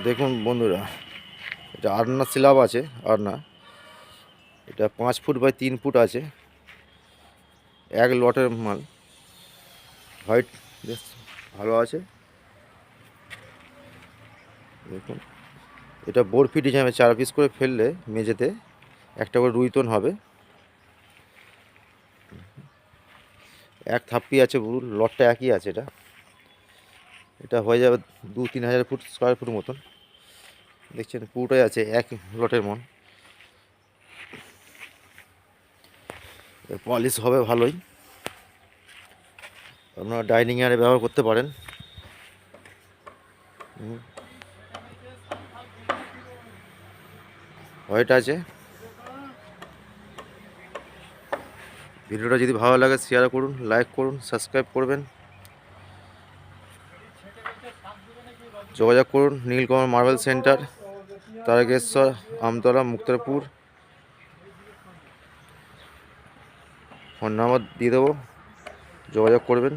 দেখুন বন্ধুরা, এটা আরনা স্ল্যাব আছে আরনা এটা পাঁচ ফুট বাই তিন ফুট আছে, এক লটের মাল। হোয়াইট বেশ ভালো আছে। দেখুন, এটা বরফি ডিজাইনে চার পিস করে ফেললে মেঝেতে একটা করে রুইতন হবে। এক থাপ্পি আছে লটটা একই আছে এটা। এটা হয়ে যাবে দু তিন হাজার ফুট স্কোয়ার ফুট মতন। দেখছেন, পুরোটাই আছে এক লটের মন। পলিশ হবে ভালোই। আপনারা ডাইনিং এয়ারে ব্যবহার করতে পারেন। হোয়াইট আছে। ভিডিওটা যদি ভালো লাগে শেয়ার করুন লাইক করুন সাবস্ক্রাইব করবেন। যোগাযোগ করুন Nilkamal marble centre Tarakeswar Amtala Muktarpur. Phone number দিয়ে দেবো যোগাযোগ করবেন।